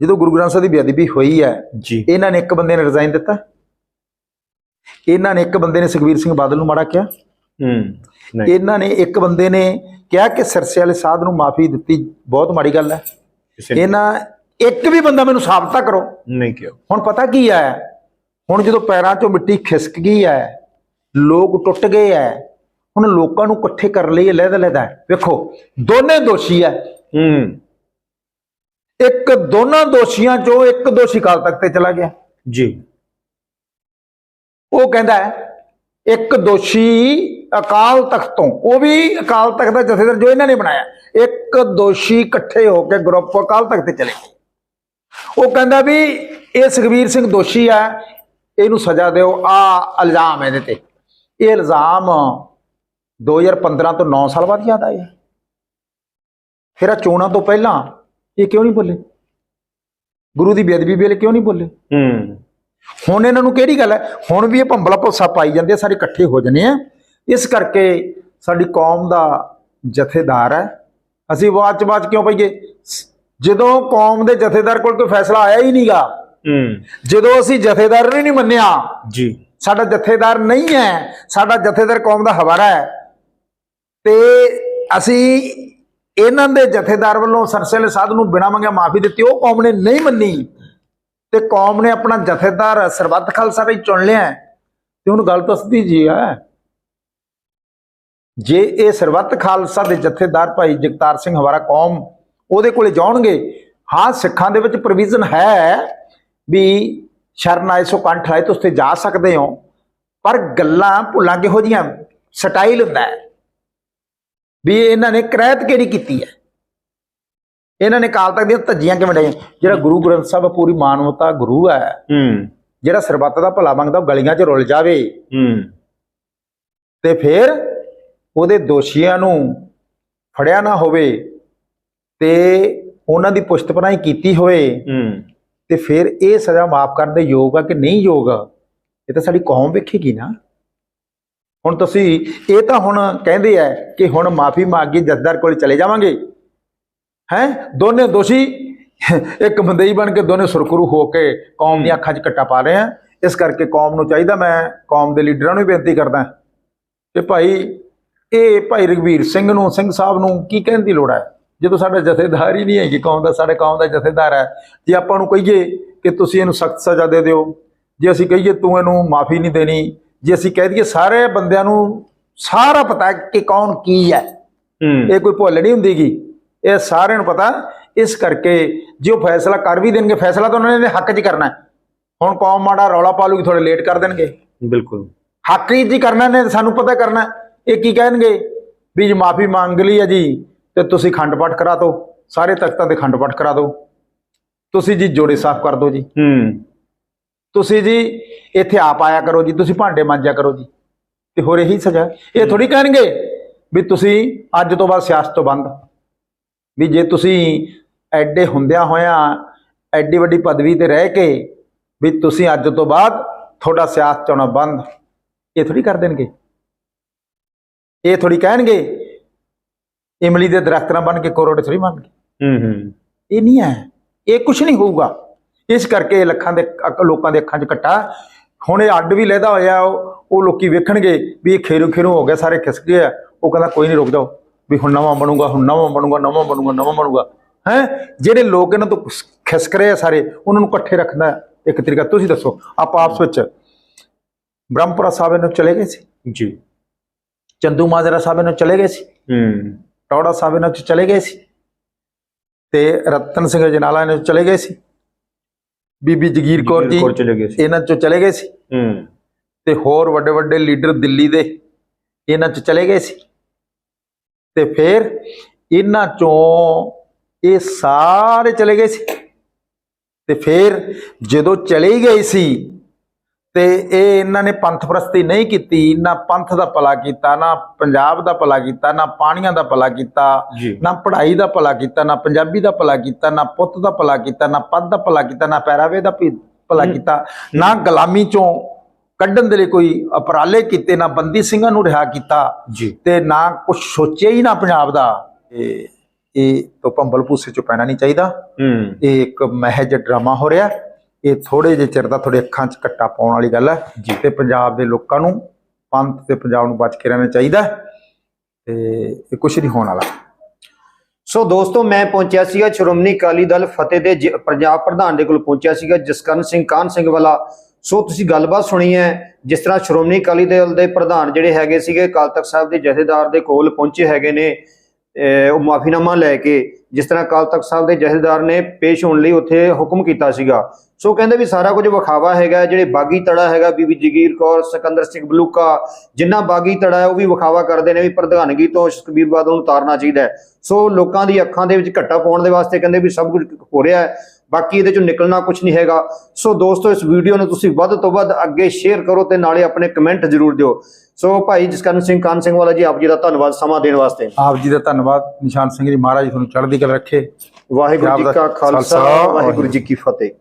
ਜਦੋਂ ਗੁਰੂ ਗ੍ਰੰਥ ਸਾਹਿਬ ਦੀ ਬੇਅਦਬੀ ਹੋਈ ਹੈ ਜੀ। ਇਹਨਾਂ ਨੇ ਇੱਕ ਬੰਦੇ ਨੇ ਰਿਜ਼ਾਈਨ ਦਿੱਤਾ? ਇਹਨਾਂ ਨੇ ਇੱਕ ਬੰਦੇ ਨੇ ਸੁਖਵੀਰ ਸਿੰਘ ਬਾਦਲ ਨੂੰ ਮਾੜਾ ਕਿਹਾ? ਹੂੰ ਨਹੀਂ। ਇਹਨਾਂ ਨੇ ਇੱਕ ਬੰਦੇ ਨੇ ਕਿਹਾ ਕਿ ਸਿਰਸੇ ਵਾਲੇ ਸਾਧ ਨੂੰ ਮਾਫੀ ਦਿੱਤੀ ਬਹੁਤ ਮਾੜੀ ਗੱਲ ਹੈ। ਇਹਨਾਂ ਇੱਕ ਵੀ ਬੰਦਾ ਮੈਨੂੰ ਸਾਬਤ ਕਰੋ। ਨਹੀਂ ਕਿਹਾ। ਹੁਣ ਪਤਾ ਕੀ ਹੈ? ਹੁਣ ਜਦੋਂ ਪੈਰਾਂ 'ਚੋਂ ਮਿੱਟੀ ਖਿਸਕ ਗਈ ਹੈ ਲੋਕ ਟੁੱਟ ਗਏ ਹੈ ਹੁਣ ਲੋਕਾਂ ਨੂੰ ਇਕੱਠੇ ਕਰਨ ਲਈ ਲਹਿਦਾ ਲਹਿਦਾ ਵੇਖੋ ਦੋਨੇ ਦੋਸ਼ੀ ਹੈ। ਹੂੰ। ਇੱਕ ਦੋਨਾਂ ਦੋਸ਼ੀਆਂ 'ਚੋਂ ਇੱਕ ਦੋਸ਼ੀ ਕਾਲ ਤੱਕ ਤੇ ਚਲਾ ਗਿਆ। ਜੀ। ਉਹ ਕਹਿੰਦਾ ਹੈ ਇੱਕ ਦੋਸ਼ੀ ਅਕਾਲ ਤਖਤ ਤੋਂ ਉਹ ਵੀ ਅਕਾਲ ਤਖਤ ਦਾ ਜਥੇਦਾਰ ਜੋ ਇਹਨਾਂ ਨੇ ਬਣਾਇਆ ਇੱਕ ਦੋਸ਼ੀ ਇਕੱਠੇ ਹੋ ਕੇ ਗਰੁੱਪ ਅਕਾਲ ਤਖਤ ਤੇ ਚਲੇ ਗਏ। ਉਹ ਕਹਿੰਦਾ ਵੀ ਇਹ ਸੁਖਵੀਰ ਸਿੰਘ ਦੋਸ਼ੀ ਹੈ ਇਹਨੂੰ ਸਜ਼ਾ ਦਿਓ ਆ ਇਲਜ਼ਾਮ ਇਹਦੇ ਤੇ। ਇਹ ਇਲਜ਼ਾਮ 2015 ਤੋਂ 9 ਸਾਲ ਬਾਅਦ ਯਾਦ ਆਇਆ ਫਿਰ ਆ ਚੋਣਾਂ ਤੋਂ ਪਹਿਲਾਂ ਇਹ ਕਿਉਂ ਨਹੀਂ ਬੋਲੇ? ਗੁਰੂ ਦੀ ਬੇਅਦਬੀ ਵੇਲੇ ਕਿਉਂ ਨਹੀਂ ਬੋਲੇ? ਹੂੰ। ਹੁਣ ਇਹਨਾਂ ਨੂੰ ਕਿਹੜੀ ਗੱਲ ਹੈ? ਹੁਣ ਵੀ ਇਹ ਭੰਬਲਾ ਭੁੱਸਾ ਪਾਈ ਜਾਂਦੇ ਆ, ਸਾਰੇ ਇਕੱਠੇ ਹੋ ਜੰਨੇ ਆ। ਇਸ ਕਰਕੇ ਸਾਡੀ ਕੌਮ ਦਾ ਜਥੇਦਾਰ ਹੈ। ਅਸੀਂ ਬਾਅਦ ਚ ਬਾਅਦ ਕਿਉਂ ਪਈਏ? ਜਦੋਂ ਕੌਮ ਦੇ ਜਥੇਦਾਰ ਕੋਲ ਕੋਈ ਫੈਸਲਾ ਆਇਆ ਹੀ ਨਹੀਂਗਾ। ਹੂੰ। ਜਦੋਂ ਅਸੀਂ ਜਥੇਦਾਰ ਨੂੰ ਨਹੀਂ ਮੰਨਿਆ ਜੀ। ਸਾਡਾ ਜਥੇਦਾਰ ਨਹੀਂ ਹੈ ਸਾਡਾ ਜਥੇਦਾਰ ਕੌਮ ਦਾ ਹਵਾਰਾ ਹੈ। ਤੇ ਅਸੀਂ ਇਹਨਾਂ ਦੇ ਜਥੇਦਾਰ ਵੱਲੋਂ ਸਰਸੇਲੇ ਸਾਧ ਨੂੰ ਬਿਨਾਂ ਮੰਗਿਆ ਮਾਫੀ ਦਿੱਤੀ, ਉਹ ਕੌਮ ਨੇ ਨਹੀਂ ਮੰਨੀ। ਤੇ ਕੌਮ ਨੇ ਆਪਣਾ ਜਥੇਦਾਰ ਸਰਬੱਤ ਖਾਲਸਾ ਵੀ ਚੁਣ ਲਿਆ ਤੇ ਹੁਣ ਗੱਲ ਤਾਂ ਸਿੱਧੀ ਜੀ ਹੈ। ਜੇ ਇਹ ਸਰਬੱਤ ਖਾਲਸਾ ਦੇ ਜਥੇਦਾਰ ਭਾਈ ਜਗਤਾਰ ਸਿੰਘ ਹਵਾਰਾ ਕੌਮ ਉਹਦੇ ਕੋਲੇ ਜਾਣਗੇ ਹਾਂ, ਸਿੱਖਾਂ ਦੇ ਵਿੱਚ ਪ੍ਰੋਵੀਜ਼ਨ ਹੈ ਵੀ ਸ਼ਰਨ ਆਏ ਸੋ ਕੰਠ ਆਏ ਤੁਸੀਂ ਜਾ ਸਕਦੇ ਹੋ, ਪਰ ਗੱਲਾਂ ਭੁੱਲਾਂ ਕਿਹੋ ਜੀਆਂ ਸਟਾਈਲ ਹੁੰਦਾ ਹੈ। ਵੀ ਇਹਨਾਂ ਨੇ ਕ੍ਰੈਤ ਕਿਹੜੀ ਕੀਤੀ ਹੈ? ਇਹਨਾਂ ਨੇ ਕਾਲ ਤੱਕ ਦੀਆਂ ਧੱਜੀਆਂ ਕਿਵੇਂ ਡਾਈਆਂ? ਜਿਹੜਾ ਗੁਰੂ ਗ੍ਰੰਥ ਸਾਹਿਬ ਪੂਰੀ ਮਾਨਵਤਾ ਗੁਰੂ ਹੈ ਹੂੰ। ਜਿਹੜਾ ਸਰਬੱਤ ਦਾ ਭਲਾ ਮੰਗਦਾ ਉਹ ਗਲੀਆਂ 'ਚ ਰੁਲ ਜਾਵੇ। ਹੂੰ। ਤੇ ਫਿਰ ਉਹਦੇ ਦੋਸ਼ੀਆਂ ਨੂੰ ਫੜਿਆ ਨਾ ਹੋਵੇ ਤੇ ਉਹਨਾਂ ਦੀ ਪੁਸ਼ਤ ਪਨਾਹੀ ਕੀਤੀ ਹੋਵੇ ਹੂੰ। ਤੇ ਫਿਰ ਇਹ ਸਜ਼ਾ ਮਾਫ ਕਰਨ ਦੇ ਯੋਗ ਆ ਕਿ ਨਹੀਂ ਯੋਗ? ਇਹ ਤਾਂ ਸਾਡੀ ਕੌਮ ਵੇਖੇਗੀ ਨਾ। ਹੁਣ ਤੁਸੀਂ ਇਹ ਤਾਂ ਹੁਣ ਕਹਿੰਦੇ ਆ ਕਿ ਹੁਣ ਮਾਫੀ ਮੰਗ ਕੇ ਜੱਜਦਾਰ ਕੋਲ ਚਲੇ ਜਾਵਾਂਗੇ। ਹੈ? ਦੋਨੇ ਦੋਸ਼ੀ ਇੱਕ ਬੰਦੇਈ ਬਣ ਕੇ ਦੋਨੇ ਸੁਰਖਰੂ ਹੋ ਕੇ ਕੌਮ ਦੀਆਂ ਅੱਖਾਂ 'ਚ ਕੱਟਾ ਪਾ ਰਹੇ ਆ। ਇਸ ਕਰਕੇ ਕੌਮ ਨੂੰ ਚਾਹੀਦਾ ਮੈਂ ਕੌਮ ਦੇ ਲੀਡਰਾਂ ਨੂੰ ਵੀ ਬੇਨਤੀ ਕਰਦਾ। ਕਿ ਭਾਈ, ਇਹ ਭਾਈ ਰਗਵੀਰ ਸਿੰਘ ਨੂੰ, ਸਿੰਘ ਸਾਹਿਬ ਨੂੰ ਕੀ ਕਹਿਣ ਦੀ ਲੋੜ ਹੈ ਜਦੋਂ ਸਾਡਾ ਜਥੇਦਾਰ ਹੀ ਨਹੀਂ ਹੈ ਕਿ ਕੌਮ ਦਾ, ਸਾਡੇ ਕੌਮ ਦਾ ਜਥੇਦਾਰ ਹੈ ਜੇ ਆਪਾਂ ਨੂੰ ਕਹੀਏ ਕਿ ਤੁਸੀਂ ਇਹਨੂੰ ਸਖਤ ਸਜ਼ਾ ਦੇ ਦਿਓ, ਜੇ ਅਸੀਂ ਕਹੀਏ ਤੂੰ ਇਹਨੂੰ ਮਾਫੀ ਨਹੀਂ ਦੇਣੀ ਜੇ ਅਸੀਂ ਕਹਿ ਦਈਏ ਸਾਰੇ ਬੰਦਿਆਂ ਨੂੰ ਸਾਰਾ ਪਤਾ ਕਿ ਕੌਣ ਕੀ ਹੈ। ਇਹ ਕੋਈ ਭੁੱਲ ਨਹੀਂ ਹੁੰਦੀਗੀ ਇਹ ਸਾਰਿਆਂ ਨੂੰ ਪਤਾ। ਇਸ ਕਰਕੇ ਜੇ ਉਹ ਫੈਸਲਾ ਕਰ ਵੀ ਦੇਣਗੇ ਫੈਸਲਾ ਤਾਂ ਉਹਨਾਂ ਨੇ ਹੱਕ 'ਚ ਕਰਨਾ। ਹੁਣ ਕੌਮ ਮਾੜਾ ਰੌਲਾ ਪਾਲੂਗੀ ਥੋੜੇ ਲੇਟ ਕਰ ਦੇਣਗੇ। ਬਿਲਕੁਲ। ਹੱਕ ਹੀ ਜੀ ਕਰਨਾ ਨੇ ਸਾਨੂੰ ਪਤਾ ਕਰਨਾ। ਇਹ ਕੀ ਕਹਿਣਗੇ? ਵੀ ਜੇ ਮਾਫੀ ਮੰਗ ਲਈ ਹੈ ਜੀ ਤੇ ਤੁਸੀਂ ਖੰਡ ਪਾਠ ਕਰਾ ਦਿਓ। ਸਾਰੇ ਤਖਤਾਂ ਤੇ ਖੰਡ ਪਾਠ ਕਰਾ ਦਿਓ। ਤੁਸੀਂ ਜੀ ਜੋੜੇ ਸਾਫ਼ ਕਰ ਦਿਓ ਜੀ। ਹੂੰ। ਤੁਸੀਂ ਜੀ ਇੱਥੇ ਆਪ ਆਇਆ ਕਰੋ ਜੀ ਤੁਸੀਂ ਭਾਂਡੇ ਮਾਂਜਿਆ ਕਰੋ ਜੀ। ਤੇ ਹੋਰ ਇਹੀ ਸਜ਼ਾ। ਇਹ ਥੋੜੀ ਕਹਿਣਗੇ ਵੀ ਤੁਸੀਂ ਅੱਜ ਤੋਂ ਬਾਅਦ ਸਿਆਸਤ ਤੋਂ ਬੰਦ। ਵੀ ਜੇ ਤੁਸੀਂ ਐਡੇ ਹੁੰਦਿਆਂ ਹੋਇਆਂ ਐਡੀ ਵੱਡੀ ਪਦਵੀ ਤੇ ਰਹਿ ਕੇ ਵੀ ਤੁਸੀਂ ਅੱਜ ਤੋਂ ਬਾਅਦ ਤੁਹਾਡਾ ਸਿਆਸਤ ਚੋਣਾ ਬੰਦ ਇਹ ਥੋੜੀ ਕਰ ਦੇਣਗੇ। ਇਹ ਥੋੜੀ ਕਹਿਣਗੇ ਇਮਲੀ ਦੇ ਦਰਖਤ ਨਾਲ ਬਣ ਕੇ ਕੋਰੋੜੇ ਥੋੜੀ ਮੰਨਗੇ ਹੂੰ ਹੂੰ। ਇਹ ਨਹੀਂ ਹੈ। ਇਹ ਕੁਝ ਨਹੀਂ ਹੋਊਗਾ। ਇਸ ਕਰਕੇ ਇਹ ਲੱਖਾਂ ਦੇ ਲੋਕਾਂ ਦੇ ਅੱਖਾਂ 'ਚ ਕੱਟਾ ਹੁਣ ਇਹ ਅੱਡ ਵੀ ਲੈਦਾ ਹੋਇਆ ਉਹ ਉਹ ਲੋਕੀ ਵੇਖਣਗੇ ਵੀ ਇਹ ਖੇਰੂ ਖੇਰੂ ਹੋ ਗਿਆ ਸਾਰੇ ਖਿਸਕ ਗਏ ਆ। ਉਹ ਕਹਿੰਦਾ ਕੋਈ ਨਹੀਂ ਰੁਕ ਜਾਓ ਵੀ ਹੁਣ ਨਵਾਂ ਬਣੂਗਾ ਹੁਣ ਨਵਾਂ ਬਣੂਗਾ ਨਵਾਂ ਬਣੂਗਾ ਨਵਾਂ ਬਣੂਗਾ। ਹੈ? ਜਿਹੜੇ ਲੋਕ ਇਹਨਾਂ ਤੋਂ ਖਿਸ- ਖਿਸਕ ਰਹੇ ਆ ਸਾਰੇ ਉਹਨਾਂ ਨੂੰ ਇਕੱਠੇ ਰੱਖਦਾ ਹੈ ਇੱਕ ਤਰੀਕਾ। ਤੁਸੀਂ ਦੱਸੋ ਆਪਾਂ ਆਪਸ ਵਿੱਚ ਬ੍ਰਹਮਪੁਰਾ ਸਾਹਿਬ ਨੂੰ ਚਲੇ ਗਏ ਸੀ? ਜੀ। ਚੰਦੂ ਮਾਜਰਾ ਸਾਹਿਬ ਨੂੰ ਚਲੇ ਗਏ ਸੀ? ਹੂੰ। ਟੌੜਾ ਸਾਹਿਬ ਇਹਨਾਂ ਚ ਚਲੇ ਗਏ ਸੀ? ਤੇ ਰਤਨ ਸਿੰਘ ਜਨਾਲਾ ਇਹਨਾਂ ਚ ਚਲੇ ਗਏ ਸੀ? ਬੀਬੀ ਜਗੀਰ ਕੌਰ ਜੀ ਇਹਨਾਂ ਚੋਂ ਚਲੇ ਗਏ ਸੀ। ਹੂੰ। ਤੇ ਹੋਰ ਵੱਡੇ ਵੱਡੇ ਲੀਡਰ ਦਿੱਲੀ ਦੇ ਇਹਨਾਂ ਚ ਚਲੇ ਗਏ ਸੀ। ਤੇ ਫਿਰ ਇਹਨਾਂ ਚੋਂ ਇਹ ਸਾਰੇ ਚਲੇ ਗਏ ਸੀ। ਤੇ ਫਿਰ ਜਦੋਂ ਚਲੇ ਗਏ ਸੀ ਤੇ ਇਹ ਇਹਨਾਂ ਨੇ ਪੰਥ ਪ੍ਰਸਤੀ ਨਹੀਂ ਕੀਤੀ ਨਾ ਪੰਥ ਦਾ ਭਲਾ ਕੀਤਾ ਨਾ ਪੰਜਾਬ ਦਾ ਭਲਾ ਕੀਤਾ ਨਾ ਪਾਣੀਆਂ ਦਾ ਭਲਾ ਕੀਤਾ ਨਾ ਪੜ੍ਹਾਈ ਦਾ ਭਲਾ ਕੀਤਾ ਨਾ ਪੰਜਾਬੀ ਦਾ ਭਲਾ ਕੀਤਾ ਨਾ ਪੁੱਤ ਦਾ ਭਲਾ ਕੀਤਾ ਨਾ ਪਦ ਦਾ ਭਲਾ ਕੀਤਾ ਨਾ ਪਹਿਰਾਵੇ ਦਾ ਭਲਾ ਕੀਤਾ ਨਾ ਗੁਲਾਮੀ ਚੋਂ ਕੱਢਣ ਦੇ ਲਈ ਕੋਈ ਉਪਰਾਲੇ ਕੀਤੇ ਨਾ ਬੰਦੀ ਸਿੰਘਾਂ ਨੂੰ ਰਿਹਾ ਕੀਤਾ ਤੇ ਨਾ ਕੁਝ ਸੋਚਿਆ ਹੀ ਨਾ ਪੰਜਾਬ ਦਾ। ਇਹ ਇਹ ਤੋਂ ਭੰਬਲ ਭੂਸੇ ਚ ਪੈਣਾ ਨਹੀਂ ਚਾਹੀਦਾ। ਇਹ ਇੱਕ ਮਹਿਜ ਡਰਾਮਾ ਹੋ ਰਿਹਾ। ਇਹ ਥੋੜੇ ਜਿਹੇ ਚਿਰ ਦਾ ਤੁਹਾਡੇ ਅੱਖਾਂ 'ਚ ਕੱਟਾ ਪਾਉਣ ਵਾਲੀ ਗੱਲ ਹੈ। ਤੇ ਪੰਜਾਬ ਦੇ ਲੋਕਾਂ ਨੂੰ ਪੰਥ ਤੇ ਪੰਜਾਬ ਨੂੰ ਬਚ ਕੇ ਰਹਿਣਾ ਚਾਹੀਦਾ। ਤੇ ਇਹ ਕੁਝ ਨਹੀਂ ਹੋਣ ਵਾਲਾ ਸੋ ਦੋਸਤੋ ਮੈਂ ਪਹੁੰਚਿਆ ਸੀਗਾ ਸ਼੍ਰੋਮਣੀ ਅਕਾਲੀ ਦਲ ਫਤਿਹ ਦੇ ਪੰਜਾਬ ਪ੍ਰਧਾਨ ਦੇ ਕੋਲ ਪਹੁੰਚਿਆ ਸੀਗਾ ਜਸਕਰਨ ਸਿੰਘ ਕਾਹਨ ਸਿੰਘ ਵਾਲਾ ਸੋ ਤੁਸੀਂ ਗੱਲਬਾਤ ਸੁਣੀ ਹੈ ਜਿਸ ਤਰ੍ਹਾਂ ਸ਼੍ਰੋਮਣੀ ਅਕਾਲੀ ਦਲ ਦੇ ਪ੍ਰਧਾਨ ਜਿਹੜੇ ਹੈਗੇ ਸੀਗੇ ਅਕਾਲ ਤਖਤ ਸਾਹਿਬ ਦੇ ਜਥੇਦਾਰ ਦੇ ਕੋਲ ਪਹੁੰਚੇ ਹੈਗੇ ਨੇ ਉਹ ਮਾਫੀਨਾਮਾ ਲੈ ਕੇ ਜਿਸ ਤਰ੍ਹਾਂ ਅਕਾਲ ਤਖਤ ਸਾਹਿਬ ਦੇ ਜਥੇਦਾਰ ਨੇ ਪੇਸ਼ ਹੋਣ ਲਈ ਉੱਥੇ ਹੁਕਮ ਕੀਤਾ ਸੀਗਾ। ਸੋ ਕਹਿੰਦੇ ਵੀ ਸਾਰਾ ਕੁਝ ਵਿਖਾਵਾ ਹੈਗਾ, ਜਿਹੜੇ ਬਾਗੀ ਤੜਾ ਹੈਗਾ, ਬੀਬੀ ਜਗੀਰ ਕੌਰ, ਸਿਕੰਦਰ ਸਿੰਘ ਬਲੂਕਾ, ਜਿੰਨਾ ਬਾਗੀ ਤੜਾ ਹੈ ਉਹ ਵੀ ਵਿਖਾਵਾ ਕਰਦੇ ਨੇ ਵੀ ਪ੍ਰਧਾਨਗੀ ਤੋਂ ਸੁਖਬੀਰ ਬਾਦਲ ਨੂੰ ਉਤਾਰਨਾ ਚਾਹੀਦਾ ਸੋ ਲੋਕਾਂ ਦੀ ਅੱਖਾਂ ਦੇ ਵਿੱਚ ਘੱਟਾ ਪਾਉਣ ਦੇ ਵਾਸਤੇ ਕਹਿੰਦੇ ਵੀ ਸਭ ਕੁਝ ਹੋ ਰਿਹਾ ਹੈ, ਬਾਕੀ ਇਹਦੇ ਚੋਂ ਨਿਕਲਣਾ ਕੁਝ ਨਹੀਂ ਹੈਗਾ। ਸੋ ਦੋਸਤੋ, ਇਸ ਵੀਡੀਓ ਨੂੰ ਤੁਸੀਂ ਵੱਧ ਤੋਂ ਵੱਧ ਅੱਗੇ ਸ਼ੇਅਰ ਕਰੋ ਤੇ ਨਾਲੇ ਆਪਣੇ ਕਮੈਂਟ ਜ਼ਰੂਰ ਦਿਓ। ਸੋ ਭਾਈ ਜਸਕਰਨ ਸਿੰਘ ਕਾਨ ਸਿੰਘ ਵਾਲਾ ਜੀ ਆਪ ਜੀ ਦਾ ਧੰਨਵਾਦ ਸਮਾਂ ਦੇਣ ਵਾਸਤੇ। ਆਪ ਜੀ ਦਾ ਧੰਨਵਾਦ। ਨਿਸ਼ਾਨ ਸਿੰਘ ਜੀ ਮਹਾਰਾਜ ਤੁਹਾਨੂੰ ਚੜ੍ਹਦੀ ਕਲਾ ਰੱਖੇ। ਵਾਹਿਗੁਰੂ ਜੀ ਕਾ ਖਾਲਸਾ, ਵਾਹਿਗੁਰੂ ਜੀ ਕੀ ਫਤਿਹ।